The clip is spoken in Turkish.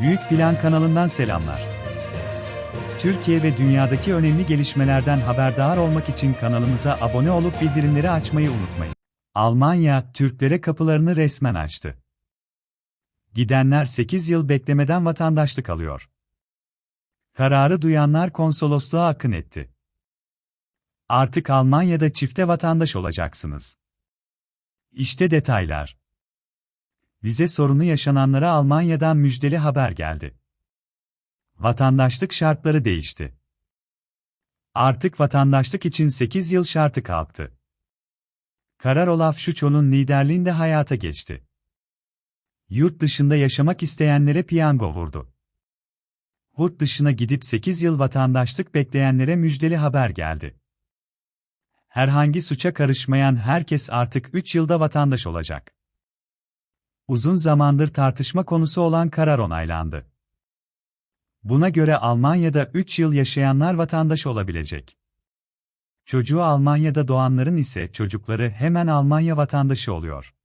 Büyük Plan kanalından selamlar. Türkiye ve dünyadaki önemli gelişmelerden haberdar olmak için kanalımıza abone olup bildirimleri açmayı unutmayın. Almanya, Türklere kapılarını resmen açtı. Gidenler 8 yıl beklemeden vatandaşlık alıyor. Kararı duyanlar konsolosluğa akın etti. Artık Almanya'da çifte vatandaş olacaksınız. İşte detaylar. Vize sorunu yaşananlara Almanya'dan müjdeli haber geldi. Vatandaşlık şartları değişti. Artık vatandaşlık için 8 yıl şartı kalktı. Karar Olaf Şuço'nun liderliğinde hayata geçti. Yurt dışında yaşamak isteyenlere piyango vurdu. Yurt dışına gidip 8 yıl vatandaşlık bekleyenlere müjdeli haber geldi. Herhangi suça karışmayan herkes artık 3 yılda vatandaş olacak. Uzun zamandır tartışma konusu olan karar onaylandı. Buna göre Almanya'da 3 yıl yaşayanlar vatandaş olabilecek. Çocuğu Almanya'da doğanların ise çocukları hemen Almanya vatandaşı oluyor.